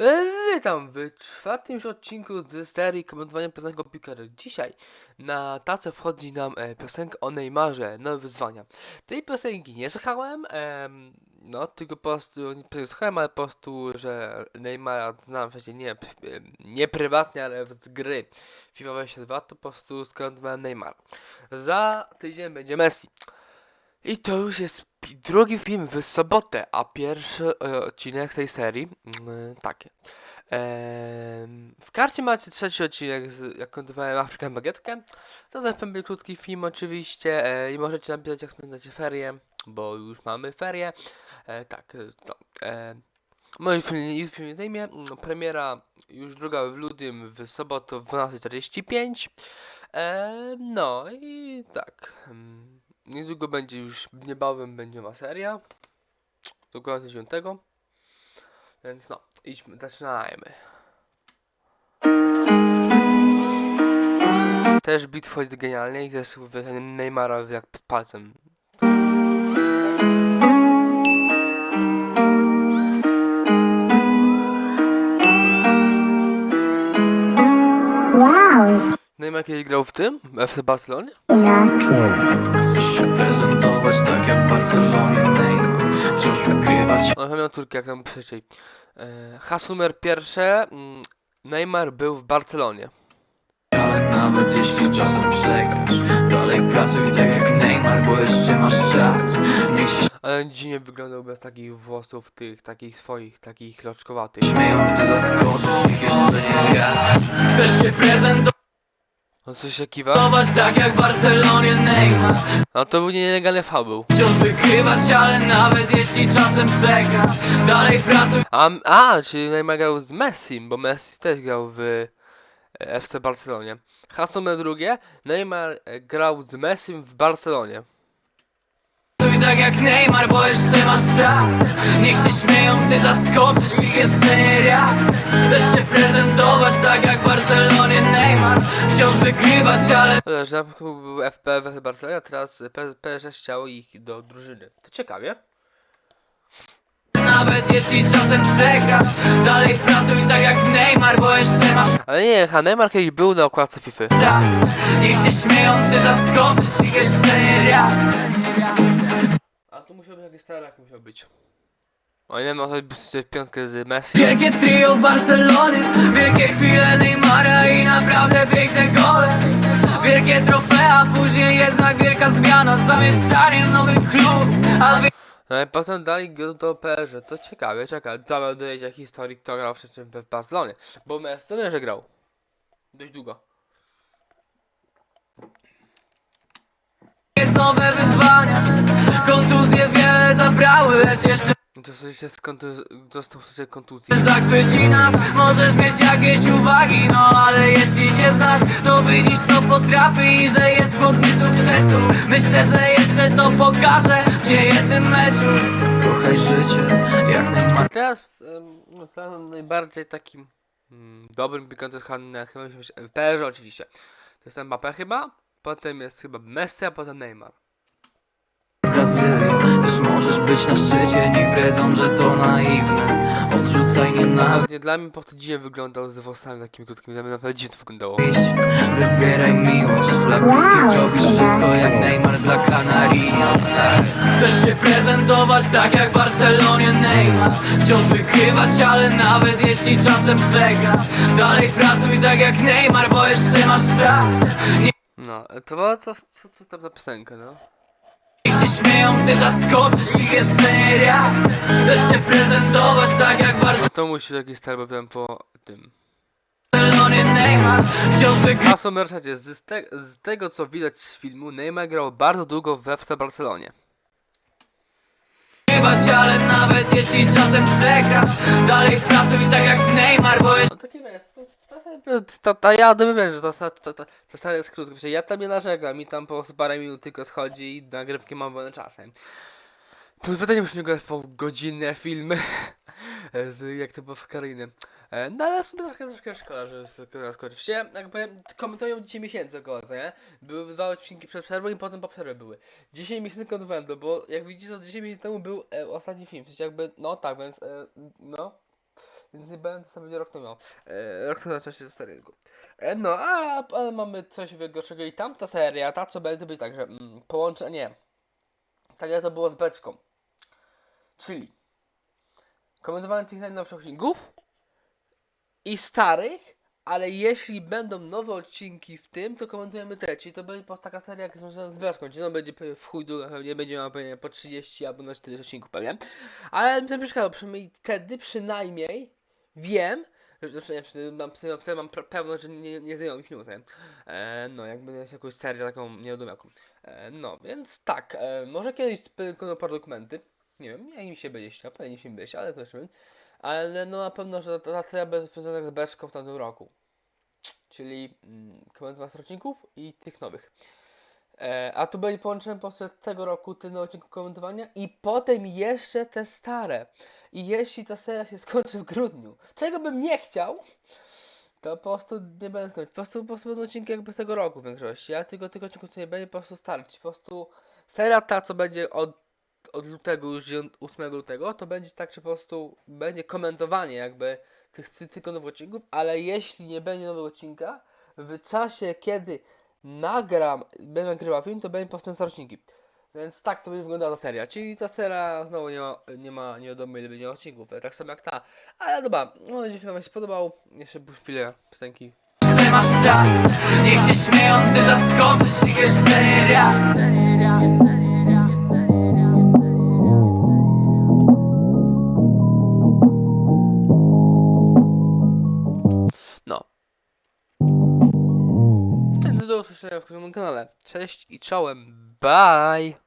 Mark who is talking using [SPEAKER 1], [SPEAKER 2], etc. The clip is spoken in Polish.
[SPEAKER 1] E, Witam w czwartym odcinku z serii komentowania piosenki o piłkarzu. Dzisiaj na tacę wchodzi nam e, piosenka o Neymarze, nowe wyzwania. Tej piosenki nie słuchałem, em, no tylko po prostu, nie słuchałem, ale po prostu, że Neymara znam w sensie nie, nie prywatnie, ale z gry FIFA 22, to po prostu skomentowałem Neymar. Za tydzień będzie Messi. I to już jest drugi film w sobotę, a pierwszy e, odcinek tej serii mm, takie. W karcie macie trzeci odcinek, z, jak kontowałem African Bagietkę. To za będzie krótki film oczywiście e, i możecie napisać jak spędzacie ferie, bo już mamy ferie. E, tak, e, no. E, Mój film, film nie zajmie. Mm, Premiera już druga w lutym w sobotę w 12.45. E, no i tak. Niedługo będzie już, niebawem będzie ma seria. Do końca 9. Więc no, idźmy, zaczynajmy. Też bitwa jest genialnie i też wywieszenie Neymara jak palcem. Neymar kiedyś grał w tym? W FC Barcelonie?
[SPEAKER 2] prezentować tak jak w Barcelonie Neymar Wciąż wygrywać
[SPEAKER 1] No chyba miał Turkę jak tam przeciej. E, hasło numer pierwsze. mm, Neymar był w Barcelonie.
[SPEAKER 2] Ale nawet jeśli czasem przegrasz Dalej pracuj tak jak Neymar, bo jeszcze masz czas Niech się
[SPEAKER 1] Ale dziwnie wyglądał bez takich włosów, tych takich swoich, takich loczkowatych.
[SPEAKER 2] śmieją, gdy zaskoczysz ich jeszcze nie ja Chcesz się prezentować
[SPEAKER 1] On coś się kiwa?
[SPEAKER 2] tak jak w Barcelonie Neymar
[SPEAKER 1] No to był nielegalny faul był.
[SPEAKER 2] Wciąż wygrywać, ale nawet jeśli czasem przegrasz Dalej pracuj
[SPEAKER 1] A, a, czyli Neymar grał z Messim, bo Messi też grał w e, FC Barcelonie. Hasło numer drugie. Neymar e, grał z Messim w Barcelonie.
[SPEAKER 2] Tak jak Neymar, bo jeszcze masz czas Niech się śmieją, ty zaskoczysz ich jeszcze nie raz Chcesz się prezentować tak jak Barcelonie Neymar Wciąż wygrywać, ale
[SPEAKER 1] początku był FP w Barcelonie, a teraz PSG chciał ich do drużyny. To ciekawie.
[SPEAKER 2] nawet jeśli czasem przegrasz Dalej pracuj tak jak Neymar, bo jeszcze masz
[SPEAKER 1] Ale nie, a Neymar kiedyś był na okładce FIFA.
[SPEAKER 2] Niech się śmieją, ty zaskoczysz ich jeszcze nie raz
[SPEAKER 1] Tu musiał być jakiś starak musiał być. O nie ma być piątkę z Messi.
[SPEAKER 2] Wielkie trio w Barcelonie Wielkie chwile Neymara i naprawdę piękne gole Wielkie trofea, później jednak wielka zmiana Zamieszczanie nowych klub A wie-
[SPEAKER 1] No i potem dali go do PSG. To ciekawe, czekaj. Dobra, dojedzie historii, kto grał wcześniej w Barcelonie. Bo Messi to nie, że grał. Dość długo.
[SPEAKER 2] jest nowe wyzwania Kontuzje wiele zabrały, lecz jeszcze
[SPEAKER 1] No to coś się skontu- dostał sobie kontuzji.
[SPEAKER 2] zachwyci nas Możesz mieć jakieś uwagi, no ale jeśli się znasz To widzisz co potrafi i że jest godny sukcesu Myślę, że jeszcze to pokażę w niejednym meczu Kochaj życie, jak Neymar
[SPEAKER 1] Teraz, em, no, najbardziej takim mm, dobrym pikantem chyba chyba być PSG oczywiście. To jest Mbappé chyba, potem jest chyba Messi, a potem Neymar.
[SPEAKER 2] Też możesz być na szczycie, niech bredzą, że to naiwne. Odrzucaj nienawiść
[SPEAKER 1] Nie dla mnie po prostu dziwnie wyglądał z włosami takimi krótkimi, dla mnie naprawdę dziwnie to wyglądało.
[SPEAKER 2] Wybieraj miłość. Dla bliskich zrobisz wszystko jak Neymar dla Canarinos Chcesz się prezentować tak jak w Barcelonie Neymar. Wciąż wygrywać, ale nawet jeśli czasem przegrasz. Dalej pracuj tak jak Neymar, bo jeszcze masz czas.
[SPEAKER 1] No, to była co, co, co to za piosenka, no?
[SPEAKER 2] Śmieją, ty zaskoczysz ich jeszcze nie raz Chcesz się prezentować tak jak
[SPEAKER 1] No to musi jakiś stary, bo po tym.
[SPEAKER 2] Barcelonie Neymar Wciąż wygrywać
[SPEAKER 1] Hasło Mercedes, z, te, z tego co widać z filmu, Neymar grał bardzo długo w FC Barcelonie.
[SPEAKER 2] Ale nawet jeśli czasem przegrasz Dalej pracuj tak jak Neymar, bo
[SPEAKER 1] No takie wiesz, to, to, to, to ja wiem, że to, to, to, to, to jest krótko, Wiecie, ja tam nie narzekam, mi tam po parę minut tylko schodzi i nagrywki mam wolne czasem. Plus wydanie już nie grać po godzinne filmy, z, jak to było w Kariny. E, No ale sobie trochę, troszkę szkoda, że jest oczywiście jakby komentują 10 miesięcy około, co nie? Były dwa odcinki przed przerwą i potem po przerwie były. 10 miesięcy konwentu, bo jak widzicie to 10 miesięcy temu był e, ostatni film, w jakby, no tak, więc e, no. więc nie będę to będzie rok temu miał. E, rok temu na czasie starego. E, no, a, ale mamy coś gorszego i tamta seria, ta co będzie to być tak, że mm, połączenie. Tak jak to było z beczką. Czyli komentowanie tych najnowszych odcinków i starych, ale jeśli będą nowe odcinki w tym, to komentujemy te, czyli to będzie taka seria jak związana z czyli on będzie w chuj długa, pewnie będzie miał pewnie po 30 albo na 40 odcinków pewnie. Ale mi to przeszkadza, przynajmniej wtedy przynajmniej wiem, znaczy, mam, wtedy, mam pewność, że nie, nie zdejmą mi filmu, nie? e, no jakby jakąś serię taką niewiadomiaką. E, no, więc tak, e, może kiedyś wykonuję parę dokumenty, nie wiem, nie mi się będzie chciał, pewnie mi się będzie ale wiem. Ale no na pewno, że ta, seria będzie związana z beczką w tamtym roku. Czyli mm, komentowanie odcinków i tych nowych. E, a tu będzie połączone po prostu tego roku te nowe odcinki komentowania i potem jeszcze te stare. I jeśli ta seria się skończy w grudniu, czego bym nie chciał, to po prostu nie będę skończyć. Po prostu, po prostu będą odcinki jakby z tego roku w większości. A tylko tych odcinków co nie będzie po prostu starczy. Po prostu seria ta co będzie od, od lutego już 8 lutego, to będzie tak, że po prostu będzie komentowanie jakby tych ty- tylko nowych odcinków, ale jeśli nie będzie nowego odcinka, w czasie kiedy nagram, będę nagrywał film, to będzie po prostu stare odcinki. Więc tak to będzie wyglądała ta seria. Czyli ta seria znowu nie ma, nie ma nie wiadomo ile będzie odcinków, ale tak samo jak ta. Ale dobra, no jeśli film wam się spodobał, jeszcze chwilę piosenki.
[SPEAKER 2] Że masz czas Niech się śmieją, ty zaskoczysz jeszcze nie
[SPEAKER 1] W kolejnym kanale. Cześć i czołem. Bye!